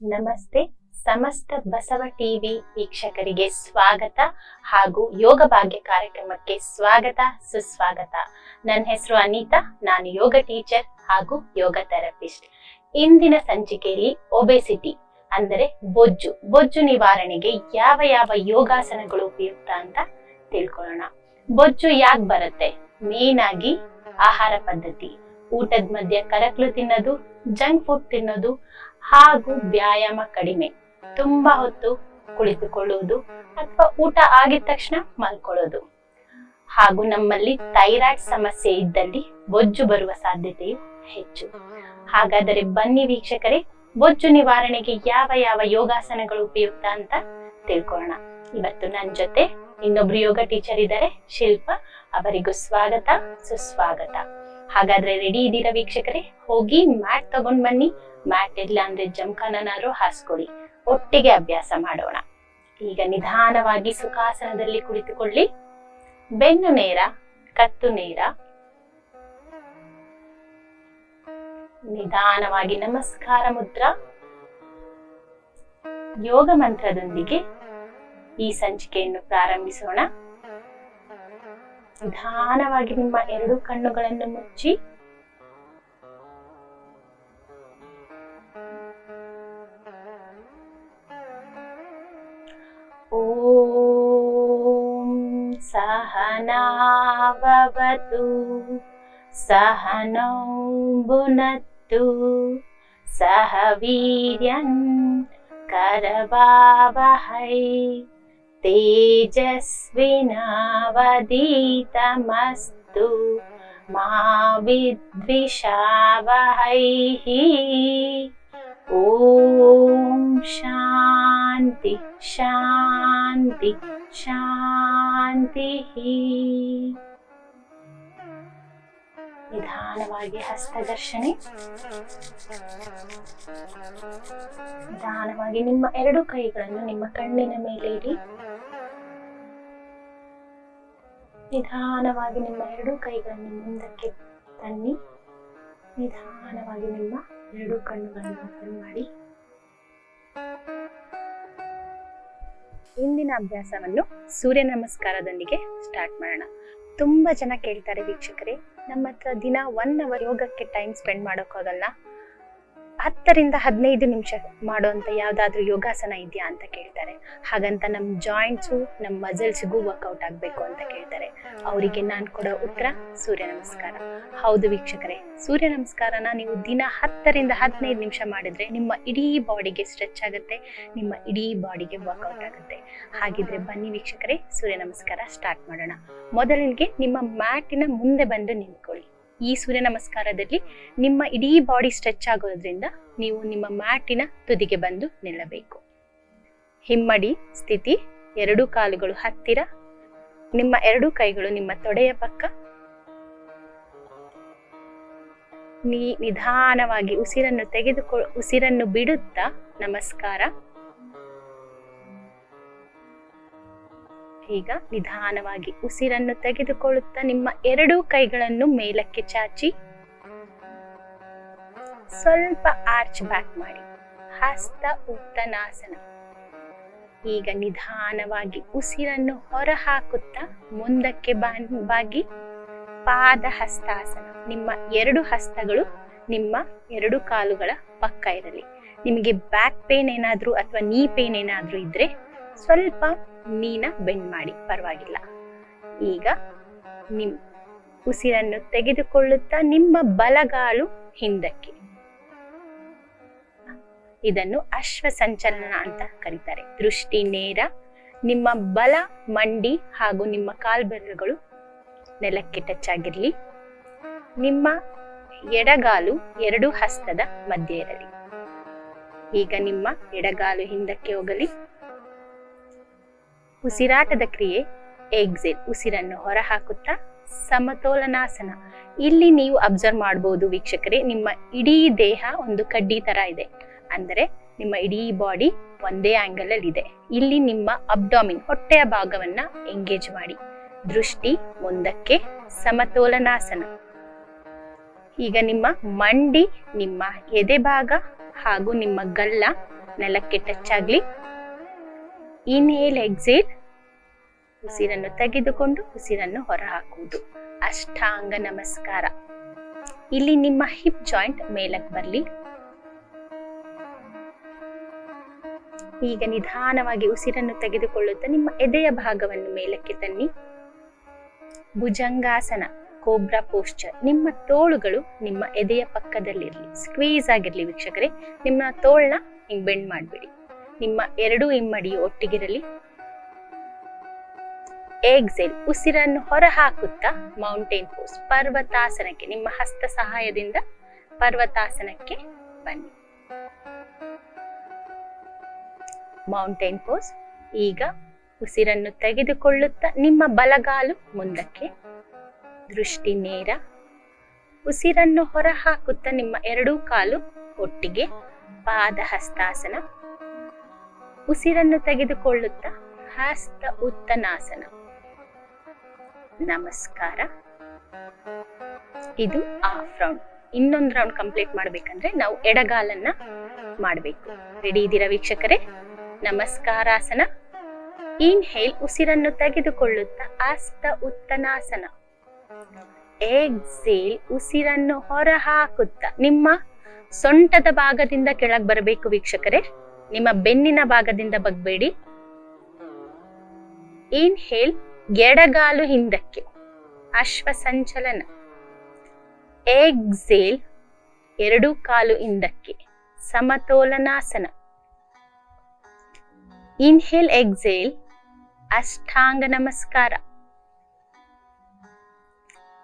ನಮಸ್ತೆ, ಸಮಸ್ತ ಬಸವ ಟಿವಿ ವೀಕ್ಷಕರಿಗೆ ಸ್ವಾಗತ ಹಾಗೂ ಯೋಗ ಭಾಗ್ಯ ಕಾರ್ಯಕ್ರಮಕ್ಕೆ ಸ್ವಾಗತ, ಸುಸ್ವಾಗತ. ನನ್ನ ಹೆಸರು ಅನಿತಾ, ನಾನು ಯೋಗ ಟೀಚರ್ ಹಾಗೂ ಯೋಗ ಥೆರಪಿಸ್ಟ್. ಇಂದಿನ ಸಂಚಿಕೆಯಲ್ಲಿ ಒಬೆಸಿಟಿ, ಅಂದರೆ ಬೊಜ್ಜು. ಬೊಜ್ಜು ನಿವಾರಣೆಗೆ ಯಾವ ಯಾವ ಯೋಗಾಸನಗಳು ಉಪಯುಕ್ತ ಅಂತ ತಿಳ್ಕೊಳ್ಳೋಣ. ಬೊಜ್ಜು ಯಾಕೆ ಬರುತ್ತೆ? ಮೇನ್ ಆಗಿ ಆಹಾರ ಪದ್ಧತಿ. ಊಟದ ಮಧ್ಯೆ ಕರಕ್ಲು ತಿನ್ನೋದು, ಜಂಕ್ ಫುಡ್ ತಿನ್ನೋದು ಹಾಗೂ ವ್ಯಾಯಾಮ ಕಡಿಮೆ. ತುಂಬಾ ಹೊತ್ತು ಕುಳಿತುಕೊಳ್ಳುವುದು ಅಥವಾ ಊಟ ಆಗಿದ ತಕ್ಷಣ ಮಲ್ಕೊಳ್ಳೋದು. ಹಾಗೂ ನಮ್ಮಲ್ಲಿ ಥೈರಾಯ್ಡ್ ಸಮಸ್ಯೆ ಇದ್ದಲ್ಲಿ ಬೊಜ್ಜು ಬರುವ ಸಾಧ್ಯತೆಯು ಹೆಚ್ಚು. ಹಾಗಾದರೆ ಬನ್ನಿ ವೀಕ್ಷಕರೇ, ಬೊಜ್ಜು ನಿವಾರಣೆಗೆ ಯಾವ ಯಾವ ಯೋಗಾಸನಗಳು ಉಪಯುಕ್ತ ಅಂತ ತಿಳ್ಕೊಳ್ಳೋಣ. ಇವತ್ತು ನನ್ನ ಜೊತೆ ಇನ್ನೊಬ್ರು ಯೋಗ ಟೀಚರ್ ಇದ್ದಾರೆ, ಶಿಲ್ಪ. ಅವರಿಗೂ ಸ್ವಾಗತ, ಸುಸ್ವಾಗತ. ಹಾಗಾದ್ರೆ ರೆಡಿ ಇದ್ದೀರಾ ವೀಕ್ಷಕರೇ? ಹೋಗಿ ಮ್ಯಾಟ್ ತಗೊಂಡ್ ಬನ್ನಿ. ಮ್ಯಾಟ್ ಇಲ್ಲ ಅಂದ್ರೆ ಜಮಖಾನನಾದ್ರು ಹಾಸ್ಕೊಳ್ಳಿ. ಒಟ್ಟಿಗೆ ಅಭ್ಯಾಸ ಮಾಡೋಣ. ಈಗ ನಿಧಾನವಾಗಿ ಸುಖಾಸನದಲ್ಲಿ ಕುಳಿತುಕೊಳ್ಳಿ. ಬೆನ್ನು ನೇರ, ಕತ್ತು ನೇರ. ನಿಧಾನವಾಗಿ ನಮಸ್ಕಾರ ಮುದ್ರಾ. ಯೋಗ ಮಂತ್ರದೊಂದಿಗೆ ಈ ಸಂಚಿಕೆಯನ್ನು ಪ್ರಾರಂಭಿಸೋಣ. ನಿಧಾನವಾಗಿ ನಿಮ್ಮ ಎರಡು ಕಣ್ಣುಗಳನ್ನು ಮುಚ್ಚಿ ಓಂ ಸಹನಾವವತು ಸಹನೌ ಭುನತ್ತು ಸಹ ವೀರ್ಯಂ ಕರವಾವಹೈ तेजस्विनावदीतमस्तु मा विद्विषावहैः ॐ शान्ति शान्ति ಶಾಂತಿಃ ನಿಧಾನವಾಗಿ ಹಸ್ತಘರ್ಷಣೆ ನಿಧಾನವಾಗಿ ನಿಮ್ಮ ಎರಡು ಕೈಗಳನ್ನು ನಿಮ್ಮ ಕಣ್ಣಿನ ಮೇಲೆ ಇಡಿ. ನಿಧಾನವಾಗಿ ನಿಮ್ಮ ಎರಡು ಕೈಗಳನ್ನು ಮುಂದಕ್ಕೆ ತನ್ನಿ. ನಿಧಾನವಾಗಿ ನಿಮ್ಮ ಎರಡು ಕಣ್ಣುಗಳನ್ನು ಓಪನ್ ಮಾಡಿ. ಇಂದಿನ ಅಭ್ಯಾಸವನ್ನು ಸೂರ್ಯ ನಮಸ್ಕಾರದೊಂದಿಗೆ ಸ್ಟಾರ್ಟ್ ಮಾಡೋಣ. ತುಂಬಾ ಜನ ಕೇಳ್ತಾರೆ ವೀಕ್ಷಕರೇ ನಮ್ಮ ಹತ್ರ ದಿನ ಒನ್ ಅವರ್ ಯೋಗಕ್ಕೆ ಟೈಮ್ ಸ್ಪೆಂಡ್ ಮಾಡೋಕ್ಕಾಗಲ್ಲ ಹತ್ತರಿಂದ ಹದಿನೈದು ನಿಮಿಷ ಮಾಡುವಂತ ಯಾವ್ದಾದ್ರು ಯೋಗಾಸನ ಇದೆಯಾ ಅಂತ ಕೇಳ್ತಾರೆ. ಹಾಗಂತ ನಮ್ಮ ಜಾಯಿಂಟ್ಸು ನಮ್ಮ ಮಸಲ್ಸ್ಗೂ ವರ್ಕೌಟ್ ಆಗಬೇಕು ಅಂತ ಕೇಳ್ತಾರೆ. ಅವರಿಗೆ ನಾನು ಕೊಡೋ ಉತ್ತರ ಸೂರ್ಯ ನಮಸ್ಕಾರ. ಹೌದು ವೀಕ್ಷಕರೇ, ಸೂರ್ಯ ನಮಸ್ಕಾರನ ನೀವು ದಿನ ಹತ್ತರಿಂದ ಹದಿನೈದು ನಿಮಿಷ ಮಾಡಿದ್ರೆ ನಿಮ್ಮ ಇಡೀ ಬಾಡಿಗೆ ಸ್ಟ್ರೆಚ್ ಆಗುತ್ತೆ, ನಿಮ್ಮ ಇಡೀ ಬಾಡಿಗೆ ವರ್ಕೌಟ್ ಆಗುತ್ತೆ. ಹಾಗಿದ್ರೆ ಬನ್ನಿ ವೀಕ್ಷಕರೇ, ಸೂರ್ಯ ನಮಸ್ಕಾರ ಸ್ಟಾರ್ಟ್ ಮಾಡೋಣ. ಮೊದಲಿಗೆ ನಿಮ್ಮ ಮ್ಯಾಟಿನ ಮುಂದೆ ಬಂದು ನಿಂತ್ಕೊಳ್ಳಿ. ಈ ಸೂರ್ಯ ನಮಸ್ಕಾರದಲ್ಲಿ ನಿಮ್ಮ ಇಡೀ ಬಾಡಿ ಸ್ಟ್ರೆಚ್ ಆಗೋದ್ರಿಂದ ನೀವು ನಿಮ್ಮ ಮ್ಯಾಟಿನ ತುದಿಗೆ ಬಂದು ನಿಲ್ಲಬೇಕು. ಹಿಮ್ಮಡಿ ಸ್ಥಿತಿ, ಎರಡು ಕಾಲುಗಳು ಹತ್ತಿರ, ನಿಮ್ಮ ಎರಡು ಕೈಗಳು ನಿಮ್ಮ ತೊಡೆಯ ಪಕ್ಕ. ನೀ ನಿಧಾನವಾಗಿ ಉಸಿರನ್ನು ತೆಗೆದುಕೊ, ಉಸಿರನ್ನು ಬಿಡುತ್ತಾ ನಮಸ್ಕಾರ. ಈಗ ನಿಧಾನವಾಗಿ ಉಸಿರನ್ನು ತೆಗೆದುಕೊಳ್ಳುತ್ತಾ ನಿಮ್ಮ ಎರಡೂ ಕೈಗಳನ್ನು ಮೇಲಕ್ಕೆ ಚಾಚಿ, ಸ್ವಲ್ಪ ಆರ್ಚ್ ಬ್ಯಾಕ್ ಮಾಡಿ. ಹಸ್ತ ಉತ್ತನಾಸನ. ಈಗ ನಿಧಾನವಾಗಿ ಉಸಿರನ್ನು ಹೊರ ಹಾಕುತ್ತಾ ಮುಂದಕ್ಕೆ ಬಾಗಿ, ಪಾದ ಹಸ್ತಾಸನ. ನಿಮ್ಮ ಎರಡು ಹಸ್ತಗಳು ನಿಮ್ಮ ಎರಡು ಕಾಲುಗಳ ಪಕ್ಕ ಇರಲಿ. ನಿಮಗೆ ಬ್ಯಾಕ್ ಪೇನ್ ಏನಾದರೂ ಅಥವಾ ನೀ ಪೇನ್ ಏನಾದ್ರೂ ಇದ್ರೆ ಸ್ವಲ್ಪ ನೀನ ಬೆಂಡ್ ಮಾಡಿ, ಪರವಾಗಿಲ್ಲ. ಈಗ ನಿಮ್ ಉಸಿರನ್ನು ತೆಗೆದುಕೊಳ್ಳುತ್ತಾ ನಿಮ್ಮ ಬಲಗಾಲು ಹಿಂದಕ್ಕೆ. ಇದನ್ನು ಅಶ್ವ ಸಂಚಲನ ಅಂತ ಕರೀತಾರೆ. ದೃಷ್ಟಿ ನೇರ, ನಿಮ್ಮ ಬಲ ಮಂಡಿ ಹಾಗೂ ನಿಮ್ಮ ಕಾಲ್ಬೆರಳುಗಳು ನೆಲಕ್ಕೆ ಟಚ್ ಆಗಿರಲಿ. ನಿಮ್ಮ ಎಡಗಾಲು ಎರಡು ಹಸ್ತದ ಮಧ್ಯೆ ಇರಲಿ. ಈಗ ನಿಮ್ಮ ಎಡಗಾಲು ಹಿಂದಕ್ಕೆ ಹೋಗಲಿ. ಉಸಿರಾಟದ ಕ್ರಿಯೆ ಎಕ್ಸಿಲ್ ಉಸಿರನ್ನು ಹೊರಹಾಕುತ್ತಾ ಸಮತೋಲನಾಸನ. ಇಲ್ಲಿ ನೀವು ಅಬ್ಸರ್ವ್ ಮಾಡಬಹುದು ವೀಕ್ಷಕರೇ, ನಿಮ್ಮ ಇಡೀ ದೇಹ ಒಂದು ಕಡ್ಡಿ ತರ ಇದೆ. ಅಂದರೆ ನಿಮ್ಮ ಇಡೀ ಬಾಡಿ ಒಂದೇ ಆಂಗಲ್ ಅಲ್ಲಿ ಇದೆ. ಇಲ್ಲಿ ನಿಮ್ಮ ಅಬ್ಡಾಮಿನ್ ಹೊಟ್ಟೆಯ ಭಾಗವನ್ನ ಎಂಗೇಜ್ ಮಾಡಿ. ದೃಷ್ಟಿ ಮುಂದಕ್ಕೆ ಸಮತೋಲನಾಸನ. ಈಗ ನಿಮ್ಮ ಮಂಡಿ, ನಿಮ್ಮ ಎದೆ ಭಾಗ ಹಾಗೂ ನಿಮ್ಮ ಗಲ್ಲ ನೆಲಕ್ಕೆ ಟಚ್ ಆಗಲಿ. ಇನ್ಹೇಲ್ ಎಕ್ಸಿಟ್ ಉಸಿರನ್ನು ತೆಗೆದುಕೊಂಡು ಉಸಿರನ್ನು ಹೊರಹಾಕುವುದು. ಅಷ್ಟಾಂಗ ನಮಸ್ಕಾರ. ಇಲ್ಲಿ ನಿಮ್ಮ ಹಿಪ್ ಜಾಯಿಂಟ್ ಮೇಲಕ್ಕೆ ಬರಲಿ. ಈಗ ನಿಧಾನವಾಗಿ ಉಸಿರನ್ನು ತೆಗೆದುಕೊಳ್ಳುತ್ತಾ ನಿಮ್ಮ ಎದೆಯ ಭಾಗವನ್ನು ಮೇಲಕ್ಕೆ ತನ್ನಿ. ಭುಜಂಗಾಸನ ಕೋಬ್ರಾ ಪೋಸ್ಚರ್ ನಿಮ್ಮ ತೋಳುಗಳು ನಿಮ್ಮ ಎದೆಯ ಪಕ್ಕದಲ್ಲಿರಲಿ. ಸ್ಕ್ವೀಸ್ ಆಗಿರಲಿ ವೀಕ್ಷಕರೇ. ನಿಮ್ಮ ತೋಳ್ನ ಹಿಂಗ್ ಬೆಂಡ್ ಮಾಡಬೇಡಿ. ನಿಮ್ಮ ಎರಡು ಇಮ್ಮಡಿ ಒಟ್ಟಿಗಿರಲಿ. ಎಕ್ಸೆಲ್ ಉಸಿರನ್ನು ಹೊರಹಾಕುತ್ತಾ ಮೌಂಟೇನ್ ಪೋಸ್ ಪರ್ವತಾಸನಕ್ಕೆ, ನಿಮ್ಮ ಹಸ್ತ ಸಹಾಯದಿಂದ ಪರ್ವತಾಸನಕ್ಕೆ ಬನ್ನಿ. ಮೌಂಟೇನ್ ಪೋಸ್ ಈಗ ಉಸಿರನ್ನು ತೆಗೆದುಕೊಳ್ಳುತ್ತಾ ನಿಮ್ಮ ಬಲಗಾಲು ಮುಂದಕ್ಕೆ. ದೃಷ್ಟಿ ನೇರ. ಉಸಿರನ್ನು ಹೊರಹಾಕುತ್ತಾ ನಿಮ್ಮ ಎರಡೂ ಕಾಲು ಒಟ್ಟಿಗೆ ಪಾದ ಹಸ್ತಾಸನ ಉಸಿರನ್ನು ತೆಗೆದುಕೊಳ್ಳುತ್ತಾ ಹಸ್ತ ಉತ್ತನಾಸನ. ನಮಸ್ಕಾರ. ಇದು ಹಾಫ್ ರೌಂಡ್ ಇನ್ನೊಂದು ರೌಂಡ್ ಕಂಪ್ಲೀಟ್ ಮಾಡ್ಬೇಕಂದ್ರೆ ನಾವು ಎಡಗಾಲನ್ನ ಮಾಡಬೇಕು. ರೆಡಿ ಇದ್ದೀರಾ ವೀಕ್ಷಕರೇ, ನಮಸ್ಕಾರಾಸನ. ಇನ್ಹೇಲ್ ಉಸಿರನ್ನು ತೆಗೆದುಕೊಳ್ಳುತ್ತಾ ಹಸ್ತ ಉತ್ತನಾಸನ. ಎಕ್ಸೇಲ್ ಉಸಿರನ್ನು ಹೊರ ಹಾಕುತ್ತಾ ನಿಮ್ಮ ಸೊಂಟದ ಭಾಗದಿಂದ ಕೆಳಗೆ ಬರಬೇಕು ವೀಕ್ಷಕರೇ. ನಿಮ್ಮ ಬೆನ್ನಿನ ಭಾಗದಿಂದ ಬಗ್ಬೇಡಿ. ಇನ್ಹೇಲ್ ಎಡಗಾಲು ಹಿಂದಕ್ಕೆ. ಅಶ್ವಸಂಚಲನ. ಎಕ್ಸೇಲ್ ಎರಡು ಕಾಲು ಹಿಂದಕ್ಕೆ. ಸಮತೋಲನಾಸನ. ಇನ್ಹೇಲ್ ಎಕ್ಸೇಲ್ ಅಷ್ಟಾಂಗ ನಮಸ್ಕಾರ.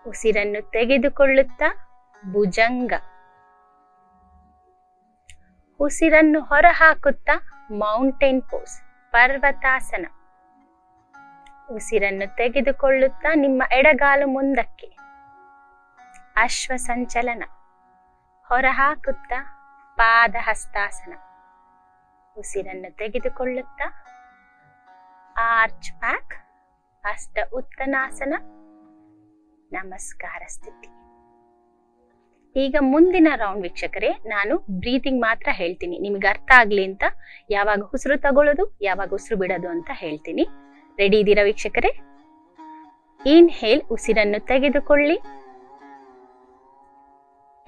ಉಸಿರನ್ನು ತೆಗೆದುಕೊಳ್ಳುತ್ತಾ ಭುಜಂಗ. ಉಸಿರನ್ನು ಹೊರಹಾಕುತ್ತಾ ಮೌಂಟೇನ್ ಪೋಸ್, ಪರ್ವತಾಸನ. ಉಸಿರನ್ನು ತೆಗೆದುಕೊಳ್ಳುತ್ತಾ ನಿಮ್ಮ ಎಡಗಾಲು ಮುಂದಕ್ಕೆ. ಅಶ್ವ ಸಂಚಲನ ಹೊರ ಪಾದಹಸ್ತಾಸನ. ಪಾದ ಹಸ್ತಾಸನ ಉಸಿರನ್ನು ತೆಗೆದುಕೊಳ್ಳುತ್ತಾ ಆರ್ಚ್ ಬ್ಯಾಕ್ ಅಷ್ಟ ಉತ್ತನಾಸನ. ನಮಸ್ಕಾರ, ಸ್ಥಿತಿ. ಈಗ ಮುಂದಿನ ರೌಂಡ್ ವೀಕ್ಷಕರೇ, ನಾನು ಬ್ರೀತಿಂಗ್ ಮಾತ್ರ ಹೇಳ್ತೀನಿ. ನಿಮ್ಗೆ ಅರ್ಥ ಆಗ್ಲಿ ಅಂತ ಯಾವಾಗ ಉಸಿರು ತಗೊಳ್ಳೋದು ಯಾವಾಗ ಉಸಿರು ಬಿಡೋದು ಅಂತ ಹೇಳ್ತೀನಿ. ರೆಡಿ ಇದ್ದೀರಾ ವೀಕ್ಷಕರೇ? ಇನ್ಹೇಲ್ ಉಸಿರನ್ನು ತೆಗೆದುಕೊಳ್ಳಿ.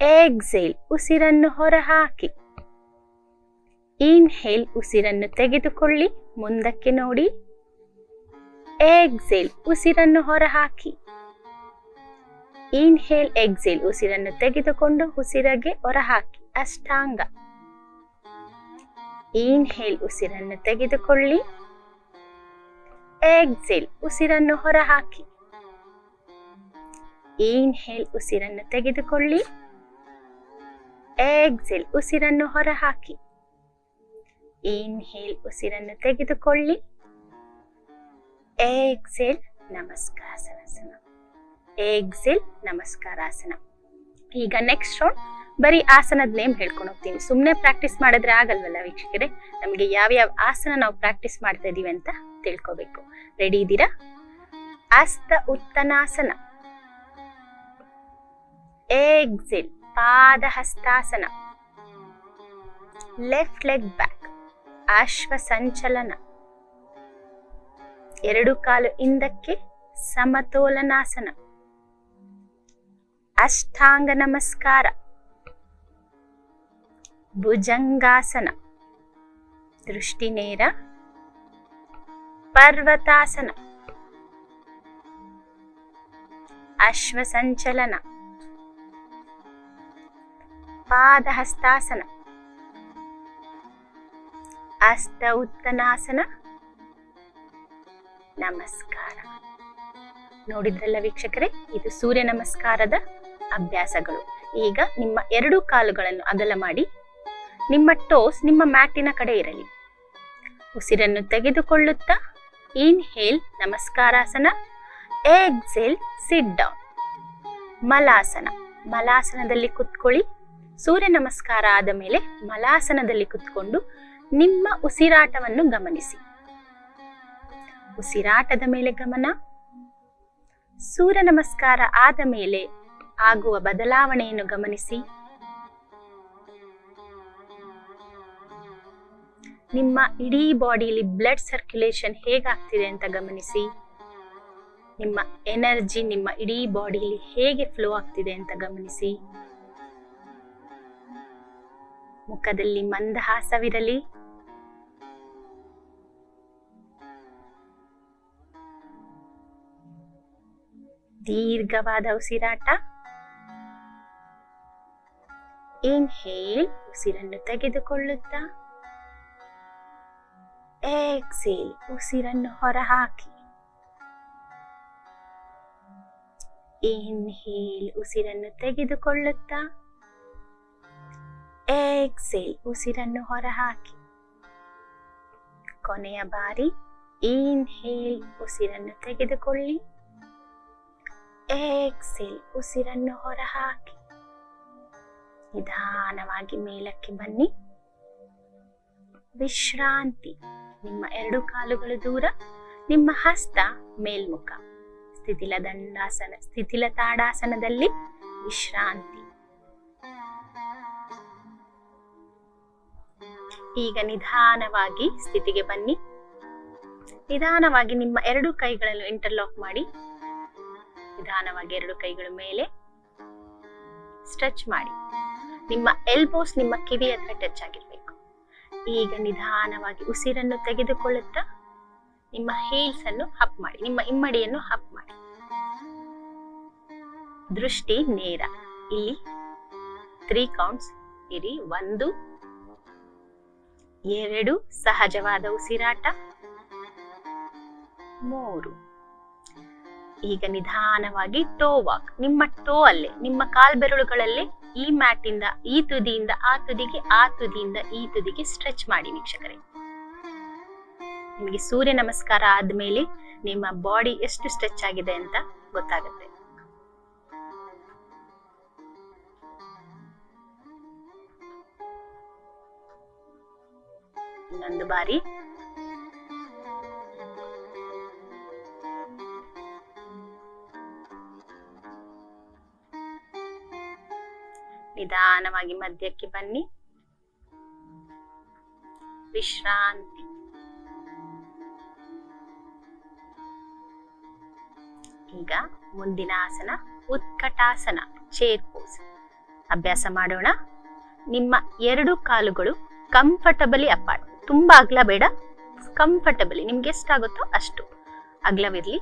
ಎಕ್ಸೇಲ್ ಉಸಿರನ್ನು ಹೊರಹಾಕಿ. ಇನ್ಹೇಲ್ ಉಸಿರನ್ನು ತೆಗೆದುಕೊಳ್ಳಿ. ಮುಂದಕ್ಕೆ ನೋಡಿ. ಎಕ್ಸೇಲ್ ಉಸಿರನ್ನು ಹೊರ ಹಾಕಿ ಇನ್ಹೇಲ್ ಎಕ್ಸೇಲ್ ಉಸಿರನ್ನು ತೆಗೆದುಕೊಂಡು ಉಸಿರಗೆ ಹೊರಹಾಕಿ. ಅಷ್ಟಾಂಗ. ಇನ್ಹೇಲ್ ಉಸಿರನ್ನು ತೆಗೆದುಕೊಳ್ಳಿ. ಎಕ್ಸೇಲ್ ಉಸಿರನ್ನು ಹೊರಹಾಕಿ. ಇನ್ಹೇಲ್ ಉಸಿರನ್ನು ತೆಗೆದುಕೊಳ್ಳಿ. ಎಕ್ಸೇಲ್ ಉಸಿರನ್ನು ಹೊರಹಾಕಿ. ಇನ್ಹೇಲ್ ಉಸಿರನ್ನು ತೆಗೆದುಕೊಳ್ಳಿ. ಎಕ್ಸೇಲ್ ನಮಸ್ಕಾರಾಸನ ಎಕ್ಸೇಲ್ ನಮಸ್ಕಾರಾಸನ ಈಗ ನೆಕ್ಸ್ಟ್ ರೌಂಡ್ ಬರೀ ಆಸನದ ನೇಮ್ ಹೇಳ್ಕೊಂಡು ಹೋಗ್ತೀನಿ. ಸುಮ್ಮನೆ ಪ್ರಾಕ್ಟೀಸ್ ಮಾಡಿದ್ರೆ ಆಗಲ್ವಲ್ಲ ವೀಕ್ಷಕರೇ? ನಮಗೆ ಯಾವ್ಯಾವ ಆಸನ ನಾವು ಪ್ರಾಕ್ಟೀಸ್ ಮಾಡ್ತಾ ಇದೀವಿ ಅಂತ ತಿಳ್ಕೊಬೇಕು. ರೆಡಿ ಇದ್ದೀರಾ? ಆಸ್ತ ಉತ್ತನಾಸನ. ಎಕ್ಸಿಲ್ ಪಾದ Hastasana left leg back Ashwa Sanchalana ಎರಡು ಕಾಲು ಹಿಂದಕ್ಕೆ ಸಮತೋಲನಾಸನ. ಅಷ್ಟಾಂಗ ನಮಸ್ಕಾರ. ಭುಜಂಗಾಸನ. ದೃಷ್ಟಿ ನೇರ ಪರ್ವತಾಸನ. ಅಶ್ವಸಂಚಲನ. ಪಾದಹಸ್ತಾಸನ. ಅಸ್ತ ಉತ್ತನಾಸನ. ನಮಸ್ಕಾರ. ನೋಡಿದ್ರಲ್ಲ ವೀಕ್ಷಕರೇ, ಇದು ಸೂರ್ಯ ನಮಸ್ಕಾರದ ಅಭ್ಯಾಸಗಳು. ಈಗ ನಿಮ್ಮ ಎರಡು ಕಾಲುಗಳನ್ನು ಅಗಲ ಮಾಡಿ, ನಿಮ್ಮ ಟೋಸ್ ನಿಮ್ಮ ಮ್ಯಾಟಿನ ಕಡೆ ಇರಲಿ. ಉಸಿರನ್ನು ತೆಗೆದುಕೊಳ್ಳುತ್ತಾ inhale Namaskarasana exhale sit down ಮಲಾಸನ, ಮಲಾಸನದಲ್ಲಿ ಕುತ್ಕೊಳ್ಳಿ. ಸೂರ್ಯ ನಮಸ್ಕಾರ ಆದ ಮೇಲೆ ಮಲಾಸನದಲ್ಲಿ ಕುತ್ಕೊಂಡು ನಿಮ್ಮ ಉಸಿರಾಟವನ್ನು ಗಮನಿಸಿ. ಉಸಿರಾಟದ ಮೇಲೆ ಗಮನ. ಸೂರ್ಯ ನಮಸ್ಕಾರ ಆದ ಮೇಲೆ ಆಗುವ ಬದಲಾವಣೆಯನ್ನು ಗಮನಿಸಿ. ನಿಮ್ಮ ಇಡೀ ಬಾಡಿಯಲ್ಲಿ ಬ್ಲಡ್ ಸರ್ಕ್ಯುಲೇಷನ್ ಹೇಗಾಗ್ತಿದೆ ಅಂತ ಗಮನಿಸಿ. ನಿಮ್ಮ ಎನರ್ಜಿ ನಿಮ್ಮ ಇಡೀ ಬಾಡಿಯಲ್ಲಿ ಹೇಗೆ ಫ್ಲೋ ಆಗ್ತಿದೆ ಅಂತ ಗಮನಿಸಿ. ಮುಖದಲ್ಲಿ ಮಂದಹಾಸವಿರಲಿ. ದೀರ್ಘವಾದ ಉಸಿರಾಟ. ಇನ್ಹೇಲ್ ಉಸಿರನ್ನು ತೆಗೆದುಕೊಳ್ಳುತ್ತಾ. ಎಕ್ಸೇಲ್ ಉಸಿರನ್ನು ಹೊರಹಾಕಿ. ಇನ್ಹೇಲ್ ಉಸಿರನ್ನು ತೆಗೆದುಕೊಳ್ಳುತ್ತಾ. ಎಕ್ಸೇಲ್ ಉಸಿರನ್ನು ಹೊರಹಾಕಿ. ಕೊನೆಯ ಬಾರಿ ಇನ್ಹೇಲ್ ಉಸಿರನ್ನು ತೆಗೆದುಕೊಳ್ಳಿ. ಎಕ್ಸೇಲ್ ಉಸಿರನ್ನು ಹೊರಹಾಕಿ. ನಿಧಾನವಾಗಿ ಮೇಲಕ್ಕೆ ಬನ್ನಿ. ವಿಶ್ರಾಂತಿ. ನಿಮ್ಮ ಎರಡು ಕಾಲುಗಳು ದೂರ, ನಿಮ್ಮ ಹಸ್ತ ಮೇಲ್ಮುಖ. ಸ್ಥಿತಿಲ ದಂಡಾಸನ, ಸ್ಥಿತಿಲ ತಾಡಾಸನದಲ್ಲಿ ವಿಶ್ರಾಂತಿ. ಈಗ ನಿಧಾನವಾಗಿ ಸ್ಥಿತಿಗೆ ಬನ್ನಿ. ನಿಧಾನವಾಗಿ ನಿಮ್ಮ ಎರಡು ಕೈಗಳನ್ನು ಇಂಟರ್ಲಾಕ್ ಮಾಡಿ. ನಿಧಾನವಾಗಿ ಎರಡು ಕೈಗಳ ಮೇಲೆ. ಸ್ಟ್ರೆಚ್ ಮಾಡಿ. ನಿಮ್ಮ ಎಲ್ಬೋಸ್ ನಿಮ್ಮ ಕಿವಿ ಹತ್ರ ಟಚ್ ಆಗಿರ್ಬೇಕು. ಈಗ ನಿಧಾನವಾಗಿ ಉಸಿರನ್ನು ತೆಗೆದುಕೊಳ್ಳುತ್ತಾ ನಿಮ್ಮ ಹೀಲ್ಸ್ ಅನ್ನು ಹಪ್ ಮಾಡಿ, ನಿಮ್ಮ ಇಮ್ಮಡಿಯನ್ನು ಹಪ್ ಮಾಡಿ. ದೃಷ್ಟಿ ನೇರ. ಇಲ್ಲಿ ತ್ರೀ ಕೌಂಟ್ಸ್ ಇರಿ. ಒಂದು, ಎರಡು, ಸಹಜವಾದ ಉಸಿರಾಟ. ಮೂರು, ಈಗ ನಿಧಾನವಾಗಿ ಟೋ ವಾಕ್ ನಿಮ್ಮ ಟೋ ಅಲ್ಲೇ, ನಿಮ್ಮ ಕಾಲ್ಬೆರಳುಗಳಲ್ಲೇ ಈ ಮ್ಯಾಟ್ ಇಂದ ಈ ತುದಿಯಿಂದ, ಆ ತುದಿಗೆ, ಆ ತುದಿಯಿಂದ, ಈ ತುದಿಗೆ ಸ್ಟ್ರೆಚ್ ಮಾಡಿ ವೀಕ್ಷಕರೇ. ನಿಮಗೆ ಸೂರ್ಯ ನಮಸ್ಕಾರ ಆದ್ಮೇಲೆ ನಿಮ್ಮ ಬಾಡಿ ಎಷ್ಟು ಸ್ಟ್ರೆಚ್ ಆಗಿದೆ ಅಂತ ಗೊತ್ತಾಗುತ್ತೆ. ಇನ್ನೊಂದು ಬಾರಿ. ನಿಧಾನವಾಗಿ ಮಧ್ಯಕ್ಕೆ ಬನ್ನಿ. ವಿಶ್ರಾಂತಿ. ಈಗ ಮುಂದಿನ ಆಸನ ಉತ್ಕಟಾಸನ ಚೇರ್ ಪೋಸ್ ಅಭ್ಯಾಸ ಮಾಡೋಣ. ನಿಮ್ಮ ಎರಡು ಕಾಲುಗಳು ಕಂಫರ್ಟಬಲಿ ಅಪಾರ್ಟ್. ತುಂಬಾ ಅಗಲ ಬೇಡ. ಕಂಫರ್ಟಬಲಿ. ನಿಮ್ಗೆ ಎಷ್ಟಾಗುತ್ತೋ ಅಷ್ಟು. ಅಗ್ಲವಿರ್ಲಿ.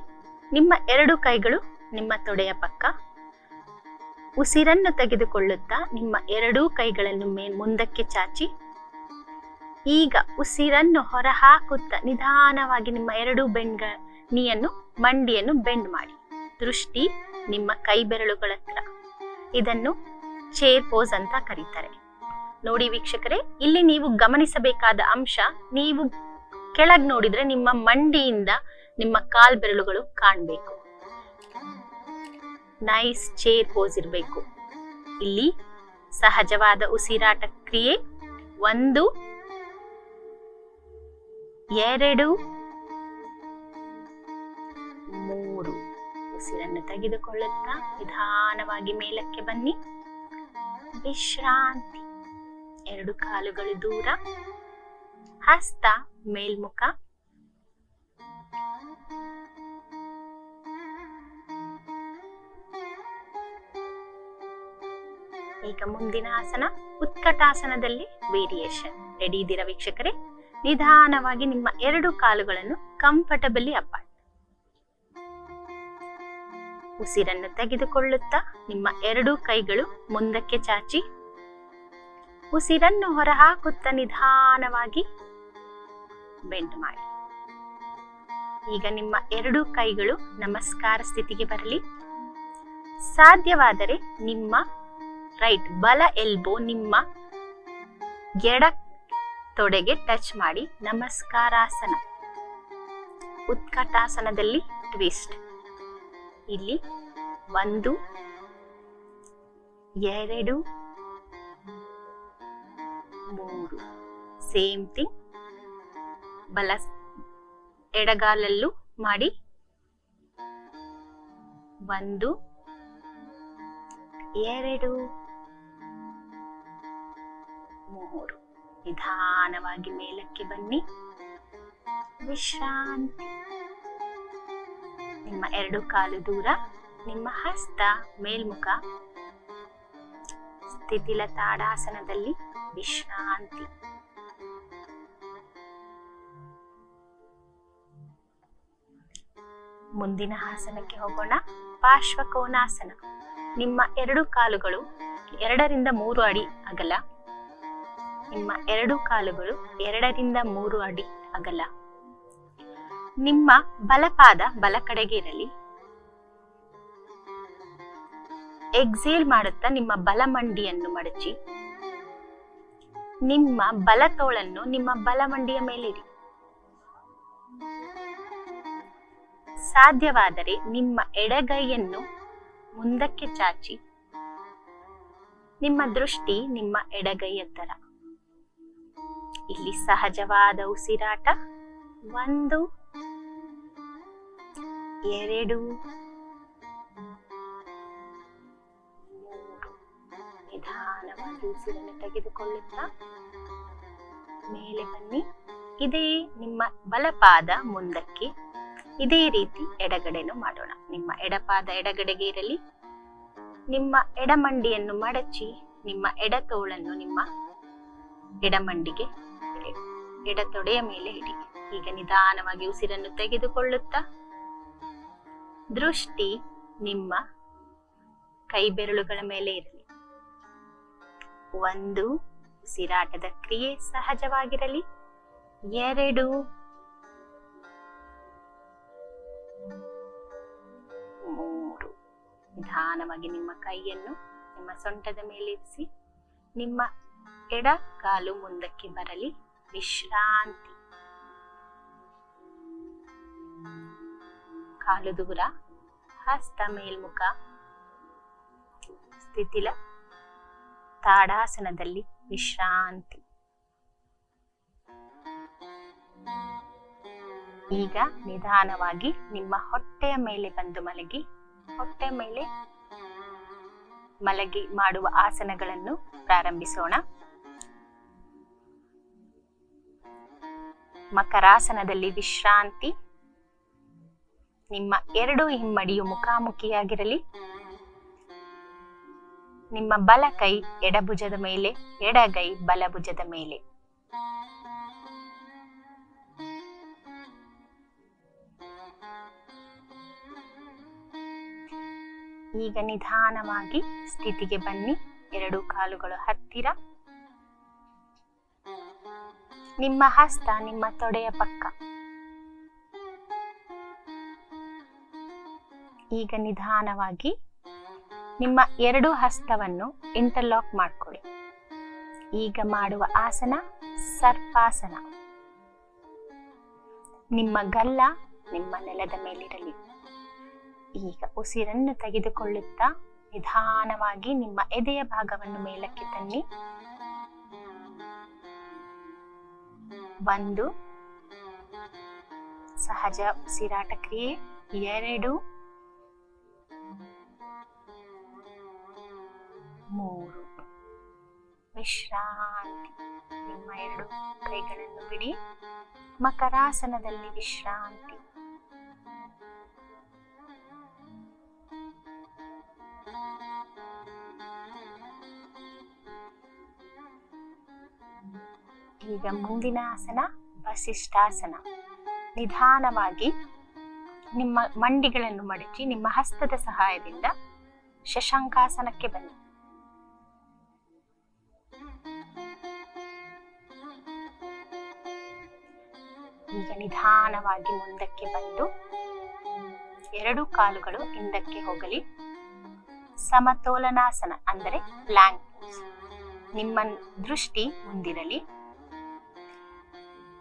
ನಿಮ್ಮ ಎರಡು ಕೈಗಳು ನಿಮ್ಮ ತೊಡೆಯ ಪಕ್ಕ. ಉಸಿರನ್ನು ತೆಗೆದುಕೊಳ್ಳುತ್ತಾ ನಿಮ್ಮ ಎರಡೂ ಕೈಗಳನ್ನು ಮೇ ಮುಂದಕ್ಕೆ ಚಾಚಿ. ಈಗ ಉಸಿರನ್ನು ಹೊರಹಾಕುತ್ತಾ ನಿಧಾನವಾಗಿ ನಿಮ್ಮ ಎರಡು ಬೆಂಡ್ಗ ನೀಯನ್ನು, ಮಂಡಿಯನ್ನು ಬೆಂಡ್ ಮಾಡಿ. ದೃಷ್ಟಿ ನಿಮ್ಮ ಕೈ ಬೆರಳುಗಳ ಹತ್ರ. ಇದನ್ನು ಚೇರ್ ಪೋಸ್ ಅಂತ ಕರೀತಾರೆ. ನೋಡಿ ವೀಕ್ಷಕರೇ, ಇಲ್ಲಿ ನೀವು ಗಮನಿಸಬೇಕಾದ ಅಂಶ, ನೀವು ಕೆಳಗ್ ನೋಡಿದ್ರೆ ನಿಮ್ಮ ಮಂಡಿಯಿಂದ ನಿಮ್ಮ ಕಾಲ್ ಬೆರಳುಗಳು ಕಾಣ್ಬೇಕು. ನೈಸ್ ಚೇರ್ ಪೋಸ್ ಇರಬೇಕು. ಇಲ್ಲಿ ಸಹಜವಾದ ಉಸಿರಾಟ ಕ್ರಿಯೆ, ಒಂದು, ಎರಡು, ಮೂರು. ಉಸಿರನ್ನು ತೆಗೆದುಕೊಳ್ಳುತ್ತಾ ನಿಧಾನವಾಗಿ ಮೇಲಕ್ಕೆ ಬನ್ನಿ. ವಿಶ್ರಾಂತಿ. ಎರಡು ಕಾಲುಗಳು ದೂರ. ಹಸ್ತ, ಮೇಲ್ಮುಖ. ಈಗ ಮುಂದಿನ ಆಸನ ಉತ್ಕಟಾಸನದಲ್ಲಿ ವೇರಿಯೇಷನ್ ರೆಡಿ ಇದ್ದೀರಾ ವೀಕ್ಷಕರೇ? ನಿಧಾನವಾಗಿ ನಿಮ್ಮ ಎರಡು ಕಾಲುಗಳನ್ನು ಕಂಫರ್ಟಬಲಿ ಅಪಾರ್ಟ್ ಉಸಿರನ್ನು ತೆಗೆದುಕೊಳ್ಳುತ್ತಾ ನಿಮ್ಮ ಎರಡು ಕೈಗಳು ಮುಂದಕ್ಕೆ ಚಾಚಿ, ಉಸಿರನ್ನು ಹೊರಹಾಕುತ್ತಾ ನಿಧಾನವಾಗಿ ಬೆಂಡ್ ಮಾಡಿ. ಈಗ ನಿಮ್ಮ ಎರಡು ಕೈಗಳು ನಮಸ್ಕಾರ ಸ್ಥಿತಿಗೆ ಬರಲಿ. ಸಾಧ್ಯವಾದರೆ ನಿಮ್ಮ ರೈಟ್, ಬಲ ಎಲ್ಬೋ ನಿಮ್ಮ ಎಡ ತೊಡೆಗೆ ಟಚ್ ಮಾಡಿ. ನಮಸ್ಕಾರಾಸನ. ಉತ್ಕಟಾಸನದಲ್ಲಿ ಟ್ವಿಸ್ಟ್ ಇಲ್ಲಿ ಒಂದು, ಎರಡು, ಮೂರು. ಸೇಮ್ ಥಿಂಗ್ ಬಲ ಎಡಗಾಲಲ್ಲೂ ಮಾಡಿ. ಒಂದು, ಎರಡು. ಮೂರು. ನಿಧಾನವಾಗಿ ಮೇಲಕ್ಕೆ ಬನ್ನಿ. ವಿಶ್ರಾಂತಿ. ನಿಮ್ಮ ಎರಡು ಕಾಲು ದೂರ, ನಿಮ್ಮ ಹಸ್ತ ಮೇಲ್ಮುಖ. ಸ್ಥಿತಿಲ ತಾಡಾಸನದಲ್ಲಿ ವಿಶ್ರಾಂತಿ. ಮುಂದಿನ ಆಸನಕ್ಕೆ ಹೋಗೋಣ. ಪಾರ್ಶ್ವಕೋನಾಸನ. ನಿಮ್ಮ ಎರಡು ಕಾಲುಗಳು ಎರಡರಿಂದ ಮೂರು ಅಡಿ ಅಗಲ. ನಿಮ್ಮ ಎರಡು ಕಾಲುಗಳು ಎರಡರಿಂದ ಮೂರು ಅಡಿ ಅಗಲ. ನಿಮ್ಮ ಬಲಪಾದ ಬಲ ಕಡೆಗೆ ಇರಲಿ. ಎಕ್ಸೇಲ್ ಮಾಡುತ್ತಾ ನಿಮ್ಮ ಬಲ ಮಂಡಿಯನ್ನು ಮಡಚಿ. ನಿಮ್ಮ ಬಲ ತೋಳನ್ನು ನಿಮ್ಮ ಬಲ ಮಂಡಿಯ ಮೇಲಿಡಿ. ಸಾಧ್ಯವಾದರೆ ನಿಮ್ಮ ಎಡಗೈಯನ್ನು ಮುಂದಕ್ಕೆ ಚಾಚಿ. ನಿಮ್ಮ ದೃಷ್ಟಿ ನಿಮ್ಮ ಎಡಗೈಯತ್ತರ ಇಲ್ಲಿ ಸಹಜವಾದ ಉಸಿರಾಟ. ಒಂದು, ಎರಡು, ನಿಧಾನವಾಗಿ ಉಸಿರನ್ನು ತೆಗೆದುಕೊಳ್ಳುತ್ತಾ ಮೇಲೆ ಬನ್ನಿ. ಇದೇ ನಿಮ್ಮ ಬಲಪಾದ ಮುಂದಕ್ಕೆ. ಇದೇ ರೀತಿ ಎಡಗಡೆನು ಮಾಡೋಣ. ನಿಮ್ಮ ಎಡಪಾದ ಎಡಗಡೆಗೆ ಇರಲಿ. ನಿಮ್ಮ ಎಡಮಂಡಿಯನ್ನು ಮಡಚಿ, ನಿಮ್ಮ ಎಡತೋಳನ್ನು ನಿಮ್ಮ ಎಡಮಂಡಿಗೆ ಎಡ ಎಡತೊಡೆಯ ಮೇಲೆ ಇಡಿ ಈಗ ನಿಧಾನವಾಗಿ ಉಸಿರನ್ನು ತೆಗೆದುಕೊಳ್ಳುತ್ತಾ. ದೃಷ್ಟಿ ನಿಮ್ಮ ಕೈ ಬೆರಳುಗಳ ಮೇಲೆ ಇರಲಿ. ಒಂದು, ಉಸಿರಾಟದ ಕ್ರಿಯೆ ಸಹಜವಾಗಿರಲಿ. ಎರಡು, ಮೂರು. ನಿಧಾನವಾಗಿ ನಿಮ್ಮ ಕೈಯನ್ನು ನಿಮ್ಮ ಸೊಂಟದ ಮೇಲೆ ಇರಿಸಿ. ನಿಮ್ಮ ಎಡ ಕಾಲು ಮುಂದಕ್ಕೆ ಬರಲಿ. ವಿಶ್ರಾಂತಿ. ಕಾಲು ದೂರ. ಹಸ್ತ ಮೇಲ್ಮುಖ. ಸ್ಥಿತಿಲ. ತಾಡಾಸನದಲ್ಲಿ ವಿಶ್ರಾಂತಿ. ಈಗ ನಿಧಾನವಾಗಿ ನಿಮ್ಮ ಹೊಟ್ಟೆಯ ಮೇಲೆ ಬಂದು ಮಲಗಿ. ಹೊಟ್ಟೆ ಮೇಲೆ ಮಲಗಿ ಮಾಡುವ ಆಸನಗಳನ್ನು ಪ್ರಾರಂಭಿಸೋಣ. ಮಕರಾಸನದಲ್ಲಿ ವಿಶ್ರಾಂತಿ. ನಿಮ್ಮ ಎರಡು ಹಿಮ್ಮಡಿಯು ಮುಖಾಮುಖಿಯಾಗಿರಲಿ. ನಿಮ್ಮ ಬಲ ಕೈ ಎಡಭುಜದ ಮೇಲೆ, ಎಡಗೈ ಬಲಭುಜದ ಮೇಲೆ. ಈಗ ನಿಧಾನವಾಗಿ ಸ್ಥಿತಿಗೆ ಬನ್ನಿ. ಎರಡು ಕಾಲುಗಳು ಹತ್ತಿರ. ನಿಮ್ಮ ಹಸ್ತ, ನಿಮ್ಮ ತೊಡೆಯ ಪಕ್ಕ. ಈಗ ನಿಧಾನವಾಗಿ ನಿಮ್ಮ ಎರಡು ಹಸ್ತವನ್ನು ಇಂಟರ್ಲಾಕ್ ಮಾಡಿಕೊಳ್ಳಿ. ಈಗ ಮಾಡುವ ಆಸನ ಸರ್ಪಾಸನ. ನಿಮ್ಮ ಗಲ್ಲ ನಿಮ್ಮ ನೆಲದ ಮೇಲಿರಲಿ. ಈಗ ಉಸಿರನ್ನು ತೆಗೆದುಕೊಳ್ಳುತ್ತಾ ನಿಧಾನವಾಗಿ ನಿಮ್ಮ ಎದೆಯ ಭಾಗವನ್ನು ಮೇಲಕ್ಕೆ ತನ್ನಿ. ಒಂದು ಸಹಜ ಉಸಿರಾಟ ಕ್ರಿಯೆ ಎರಡು ಮೂರು. ವಿಶ್ರಾಂತಿ. ನಿಮ್ಮ ಎರಡು ಕೈಗಳನ್ನು ಬಿಡಿ. ಮಕರಾಸನದಲ್ಲಿ ವಿಶ್ರಾಂತಿ. ಈಗ ಮುಂದಿನ ಆಸನ ವಸಿಷ್ಠಾಸನ. ನಿಧಾನವಾಗಿ ನಿಮ್ಮ ಮಂಡಿಗಳನ್ನು ಮಡಚಿ, ನಿಮ್ಮ ಹಸ್ತದ ಸಹಾಯದಿಂದ ಶಶಾಂಕಾಸನಕ್ಕೆ ಬನ್ನಿ. ಈಗ ನಿಧಾನವಾಗಿ ಮುಂದಕ್ಕೆ ಬಂದು ಎರಡು ಕಾಲುಗಳು ಹಿಂದಕ್ಕೆ ಹೋಗಲಿ. ಸಮತೋಲನಾಸನ ಅಂದರೆ ಪ್ಲಾಂಕ್ ನಿಮ್ಮ ದೃಷ್ಟಿ ಮುಂದಿರಲಿ.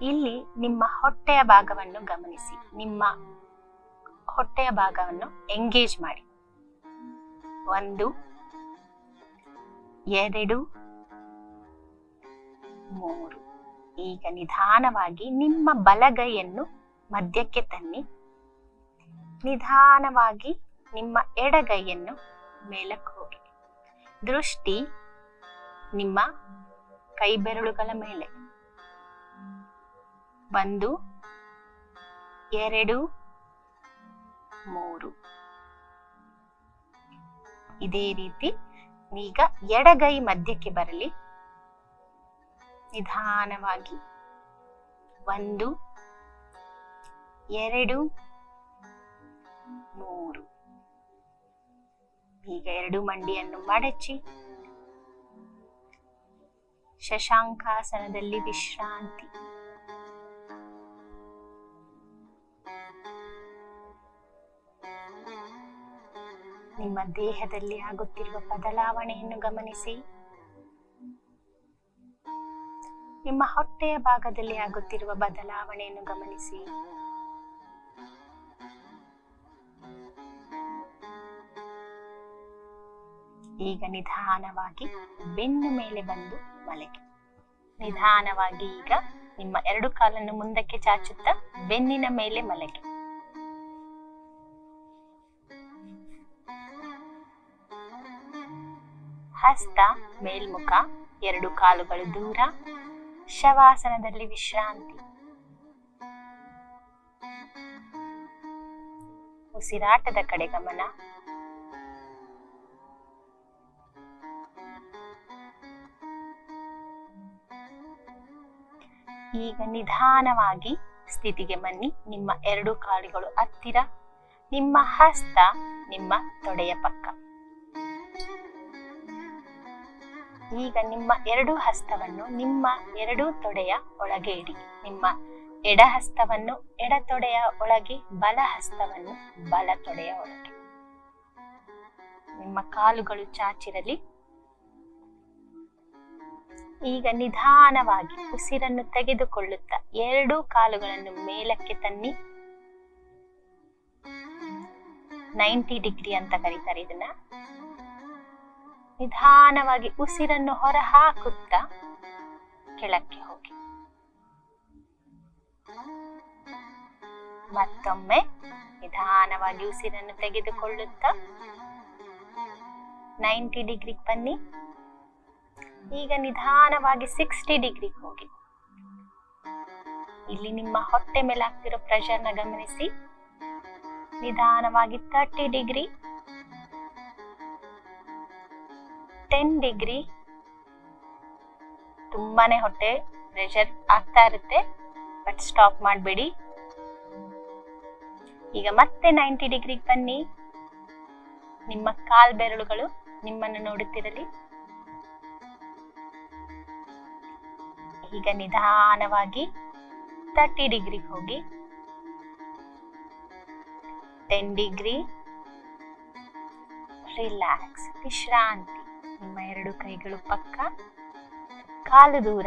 ಇಲ್ಲಿ ನಿಮ್ಮ ಹೊಟ್ಟೆಯ ಭಾಗವನ್ನು ಗಮನಿಸಿ. ನಿಮ್ಮ ಹೊಟ್ಟೆಯ ಭಾಗವನ್ನು ಎಂಗೇಜ್ ಮಾಡಿ. ಒಂದು, ಎರಡು, ಮೂರು. ಈಗ ನಿಧಾನವಾಗಿ ನಿಮ್ಮ ಬಲಗೈಯನ್ನು ಮಧ್ಯಕ್ಕೆ ತನ್ನಿ. ನಿಧಾನವಾಗಿ ನಿಮ್ಮ ಎಡಗೈಯನ್ನು ಮೇಲಕ್ಕೆ ಹೋಗಿ. ದೃಷ್ಟಿ ನಿಮ್ಮ ಕೈಬೆರಳುಗಳ ಮೇಲೆ. ಒಂದು, ಎರಡು, ಮೂರು. ಇದೇ ರೀತಿ ಈಗ ಎಡಗೈ ಮಧ್ಯಕ್ಕೆ ಬರಲಿ. ನಿಧಾನವಾಗಿ. ಒಂದು, ಎರಡು, ಮೂರು. ಈಗ ಎರಡು ಮಂಡಿಯನ್ನು ಮಡಚಿ. ಶಶಾಂಕಾಸನದಲ್ಲಿ ವಿಶ್ರಾಂತಿ. ನಿಮ್ಮ ದೇಹದಲ್ಲಿ ಆಗುತ್ತಿರುವ ಬದಲಾವಣೆಯನ್ನು ಗಮನಿಸಿ. ನಿಮ್ಮ ಹೊಟ್ಟೆಯ ಭಾಗದಲ್ಲಿ ಆಗುತ್ತಿರುವ ಬದಲಾವಣೆಯನ್ನು ಗಮನಿಸಿ. ಈಗ ನಿಧಾನವಾಗಿ ಬೆನ್ನು ಮೇಲೆ ಬಂದು ಮಲಗಿ. ನಿಧಾನವಾಗಿ ಈಗ ನಿಮ್ಮ ಎರಡು ಕಾಲನ್ನು ಮುಂದಕ್ಕೆ ಚಾಚುತ್ತಾ ಬೆನ್ನಿನ ಮೇಲೆ ಮಲಗಿ. ಹಸ್ತ ಮೇಲ್ಮುಖ, ಎರಡು ಕಾಲುಗಳು ದೂರ, ಶವಾಸನದಲ್ಲಿ ವಿಶ್ರಾಂತಿ. ಉಸಿರಾಟದ ಕಡೆ ಗಮನ. ಈಗ ನಿಧಾನವಾಗಿ ಸ್ಥಿತಿಗೆ ಬನ್ನಿ. ನಿಮ್ಮ ಎರಡು ಕಾಲುಗಳು ಹತ್ತಿರ. ನಿಮ್ಮ ಹಸ್ತ ನಿಮ್ಮ ತೊಡೆಯ ಪಕ್ಕ. ಈಗ ನಿಮ್ಮ ಎರಡು ಹಸ್ತವನ್ನು ನಿಮ್ಮ ಎರಡು ತೊಡೆಯ ಒಳಗೆ ಇಡಿ. ನಿಮ್ಮ ಎಡ ಹಸ್ತವನ್ನು ಎಡ ತೊಡೆಯ ಒಳಗೆ, ಬಲ ಹಸ್ತವನ್ನು ಬಲ ತೊಡೆಯ ಒಳಗೆ. ನಿಮ್ಮ ಕಾಲುಗಳು ಚಾಚಿರಲಿ. ಈಗ ನಿಧಾನವಾಗಿ ಉಸಿರನ್ನು ತೆಗೆದುಕೊಳ್ಳುತ್ತಾ ಎರಡೂ ಕಾಲುಗಳನ್ನು ಮೇಲಕ್ಕೆ ತನ್ನಿ. ನೈಂಟಿ ಡಿಗ್ರಿ ಅಂತ ಕರೀತಾರೆ ಇದನ್ನ. ನಿಧಾನವಾಗಿ ಉಸಿರನ್ನು ಹೊರಹಾಕುತ್ತಾ ಕೆಳಕ್ಕೆ ಹೋಗಿ. ಮತ್ತೊಮ್ಮೆ ನಿಧಾನವಾಗಿ ಉಸಿರನ್ನು ತೆಗೆದುಕೊಳ್ಳುತ್ತಾ, ನೈಂಟಿ ಡಿಗ್ರಿ ಬನ್ನಿ. ಈಗ ನಿಧಾನವಾಗಿ ಸಿಕ್ಸ್ಟಿ ಡಿಗ್ರಿ ಹೋಗಿ. ಇಲ್ಲಿ ನಿಮ್ಮ ಹೊಟ್ಟೆ ಮೇಲೆ ಆಗ್ತಿರೋ ಪ್ರೆಷರ್ನ ಗಮನಿಸಿ. ನಿಧಾನವಾಗಿ ತರ್ಟಿ ಡಿಗ್ರಿ. ಟೆನ್ ಡಿಗ್ರಿ ತುಂಬಾನೇ ಹೊಟ್ಟೆ ಪ್ರೆಷರ್ ಆಗ್ತಾ ಇರುತ್ತೆ ಬಟ್ ಸ್ಟಾಪ್ ಮಾಡಬೇಡಿ. ಈಗ ಮತ್ತೆ ನೈಂಟಿ ಡಿಗ್ರಿಗೆ ಬನ್ನಿ. ನಿಮ್ಮ ಕಾಲ್ ಬೆರಳುಗಳು ನಿಮ್ಮನ್ನು ನೋಡುತ್ತಿರಲಿ. ಈಗ ನಿಧಾನವಾಗಿ ತರ್ಟಿ ಡಿಗ್ರಿಗೆ ಹೋಗಿ. ಟೆನ್ ಡಿಗ್ರಿ ರಿಲ್ಯಾಕ್ಸ್ ವಿಶ್ರಾಂತಿ. ನಿಮ್ಮ ಎರಡು ಕೈಗಳು ಪಕ್ಕ, ಕಾಲು ದೂರ.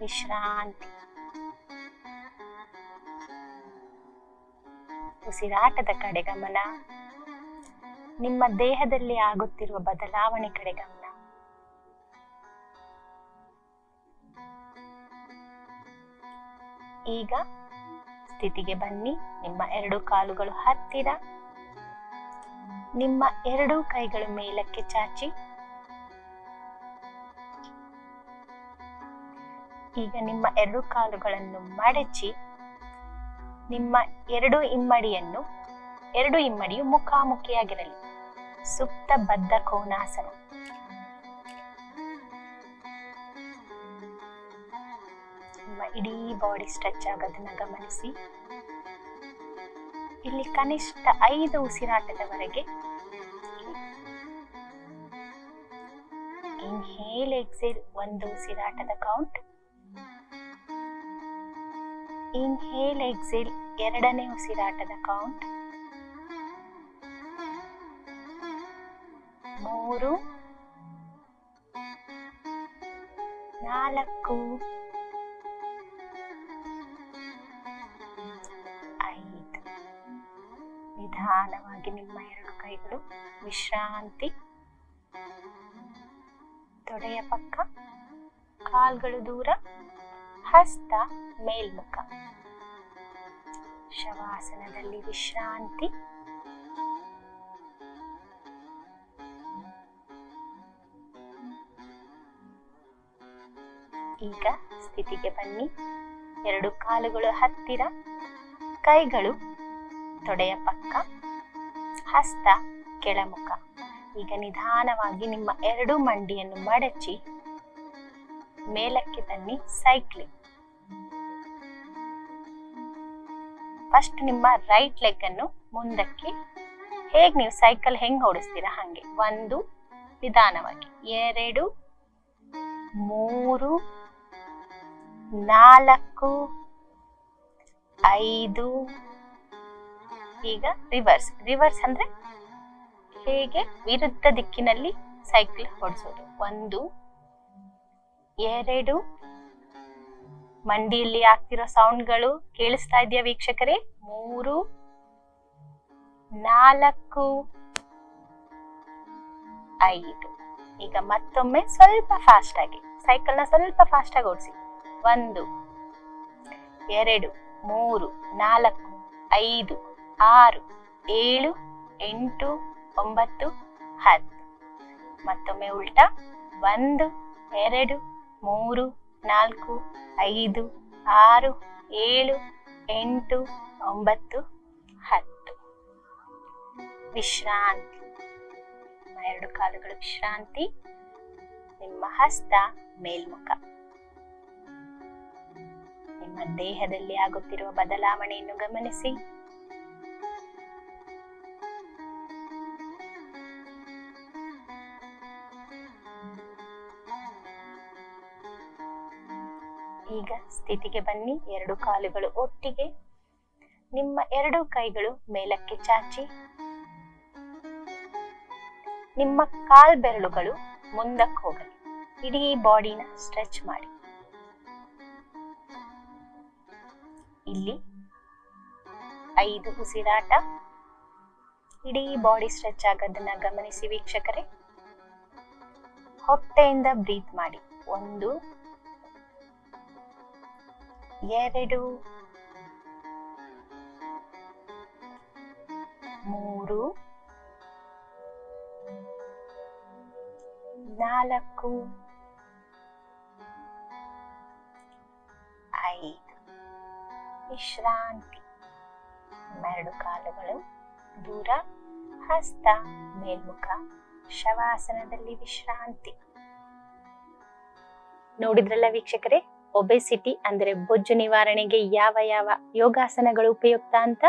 ವಿಶ್ರಾಂತಿ. ಉಸಿರಾಟದ ಕಡೆ ಗಮನ. ನಿಮ್ಮ ದೇಹದಲ್ಲಿ ಆಗುತ್ತಿರುವ ಬದಲಾವಣೆ ಕಡೆ ಗಮನ. ಈಗ ಸ್ಥಿತಿಗೆ ಬನ್ನಿ. ನಿಮ್ಮ ಎರಡು ಕಾಲುಗಳು ಹತ್ತಿರ. ನಿಮ್ಮ ಎರಡೂ ಕೈಗಳು ಮೇಲಕ್ಕೆ ಚಾಚಿ. ಈಗ ನಿಮ್ಮ ಎರಡು ಕಾಲುಗಳನ್ನು ಮಡಚಿ, ನಿಮ್ಮ ಎರಡು ಇಮ್ಮಡಿಯನ್ನು, ಎರಡು ಇಮ್ಮಡಿಯು ಮುಖಾಮುಖಿಯಾಗಿರಲಿ. ಸುಪ್ತ ಬದ್ಧ ಕೋನಾಸನ. ನಿಮ್ಮ ಇಡೀ ಬಾಡಿ ಸ್ಟ್ರೆಚ್ ಆಗೋದನ್ನ ಗಮನಿಸಿ. ಇಲ್ಲಿ ಕನಿಷ್ಠ ಐದು ಉಸಿರಾಟದವರೆಗೆ ಇನ್ಹೇಲ್ ಎಕ್ಸೇಲ್ ಒಂದು ಉಸಿರಾಟದ ಕೌಂಟ್ ಇನ್ಹೇಲ್ ಎಕ್ಸೇಲ್ ಎರಡನೇ ಉಸಿರಾಟದ ಕೌಂಟ್ ಮೂರು, ನಾಲ್ಕು ಕೈಗಳು ವಿಶ್ರಾಂತಿ. ತೊಡೆಯ ಪಕ್ಕ. ಕಾಲ್ಗಳು ದೂರ. ಹಸ್ತ ಮೇಲ್ಮುಖ. ಶವಾಸನದಲ್ಲಿ ವಿಶ್ರಾಂತಿ. ಈಗ ಸ್ಥಿತಿಗೆ ಬನ್ನಿ. ಎರಡು ಕಾಲುಗಳು ಹತ್ತಿರ. ಕೈಗಳು ತೊಡೆಯ ಪಕ್ಕ. ಹಸ್ತ ಕೆಳಮುಖ. ಈಗ ನಿಧಾನವಾಗಿ ನಿಮ್ಮ ಎರಡು ಮಂಡಿಯನ್ನು ಮಡಚಿ, ಮೇಲಕ್ಕೆ ತನ್ನಿ ಸೈಕ್ಲಿಂಗ್ ಫಸ್ಟ್ ನಿಮ್ಮ ರೈಟ್ ಲೆಗ್ ಅನ್ನು ಮುಂದಕ್ಕೆ ಹೇಗ್ ನೀವು ಸೈಕಲ್ ಹೆಂಗ್ ಓಡಿಸ್ತೀರಾ ಹಂಗೆ. ಒಂದು, ನಿಧಾನವಾಗಿ. ಎರಡು, ಮೂರು, ನಾಲ್ಕು, ಐದು ಈಗ ರಿವರ್ಸ್ ರಿವರ್ಸ್ ಅಂದ್ರೆ ಹೇಗೆ ವಿರುದ್ಧ ದಿಕ್ಕಿನಲ್ಲಿ ಸೈಕಲ್ ಓಡಿಸೋದು? ಒಂದು, ಎರಡು, ಮಂಡಿಯಲ್ಲಿ ಆಗ್ತಿರೋ ಸೌಂಡ್ಗಳು ಕೇಳಿಸ್ತಾ ಇದೆಯಾ ವೀಕ್ಷಕರೇ? ಮೂರು, ನಾಲ್ಕು, ಐದು. ಈಗ ಮತ್ತೊಮ್ಮೆ ಸ್ವಲ್ಪ ಫಾಸ್ಟ್ ಆಗಿ. ಸೈಕಲ್ನ ಸ್ವಲ್ಪ ಫಾಸ್ಟ್ ಆಗಿ ಓಡಿಸಿ. ಒಂದು, ಎರಡು, ಮೂರು, ನಾಲ್ಕು, ಐದು. ಆರು, ಏಳು, ಎಂಟು, ಒಂಬತ್ತು, ಹತ್ತು. ಮತ್ತೊಮ್ಮೆ ಉಲ್ಟಾ. ಒಂದು, ಎರಡು, ಮೂರು, ನಾಲ್ಕು, ಐದು, ಆರು, ಏಳು, ಎಂಟು, ಒಂಬತ್ತು, ಹತ್ತು. ವಿಶ್ರಾಂತಿ. ಎರಡು ಕಾಲುಗಳು ವಿಶ್ರಾಂತಿ. ನಿಮ್ಮ ಹಸ್ತ ಮೇಲ್ಮುಖ. ನಿಮ್ಮ ದೇಹದಲ್ಲಿ ಆಗುತ್ತಿರುವ ಬದಲಾವಣೆಯನ್ನು ಗಮನಿಸಿ. ಈಗ ಸ್ಥಿತಿಗೆ ಬನ್ನಿ. ಎರಡು ಕಾಲುಗಳು ಒಟ್ಟಿಗೆ. ನಿಮ್ಮ ಎರಡು ಕೈಗಳು ಮೇಲಕ್ಕೆ ಚಾಚಿ. ನಿಮ್ಮ ಕಾಲ್ ಬೆರಳುಗಳು ಮುಂದಕ್ಕೆ ಹೋಗಲಿ. ಇಡೀ ಬಾಡಿನ ಸ್ಟ್ರೆಚ್ ಮಾಡಿ. ಇಲ್ಲಿ ಐದು ಉಸಿರಾಟ. ಇಡೀ ಬಾಡಿ ಸ್ಟ್ರೆಚ್ ಆಗೋದನ್ನ ಗಮನಿಸಿ ವೀಕ್ಷಕರೇ. ಹೊಟ್ಟೆಯಿಂದ ಬ್ರೀತ್ ಮಾಡಿ. ಒಂದು ಎರಡು ಮೂರು ನಾಲ್ಕು ಐದು. ವಿಶ್ರಾಂತಿ. ಎರಡು ಕಾಲುಗಳು ದೂರ ಹಸ್ತ ಮೇಲ್ಮುಖ ಶವಾಸನದಲ್ಲಿ ವಿಶ್ರಾಂತಿ. ನೋಡಿದ್ರಲ್ಲ ವೀಕ್ಷಕರೇ? ಒಬೆಸಿಟಿ ಅಂದರೆ ಬೊಜ್ಜು ನಿವಾರಣೆಗೆ ಯಾವ ಯಾವ ಯೋಗಾಸನಗಳು ಉಪಯುಕ್ತ ಅಂತ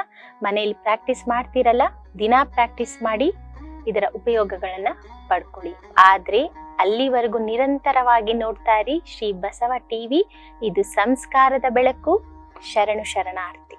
ಮನೆಯಲ್ಲಿ ಪ್ರಾಕ್ಟೀಸ್ ಮಾಡ್ತಿರಲ್ಲ, ದಿನಾ ಪ್ರಾಕ್ಟೀಸ್ ಮಾಡಿ ಇದರ ಉಪಯೋಗಗಳನ್ನ ಪಡ್ಕೊಳ್ಳಿ. ಆದ್ರೆ ಅಲ್ಲಿವರೆಗೂ ನಿರಂತರವಾಗಿ ನೋಡ್ತಾ ಇರಿ ಶ್ರೀ ಬಸವ ಟಿವಿ, ಇದು ಸಂಸ್ಕಾರದ ಬೆಳಕು, ಶರಣು ಶರಣಾರ್ಥಿ.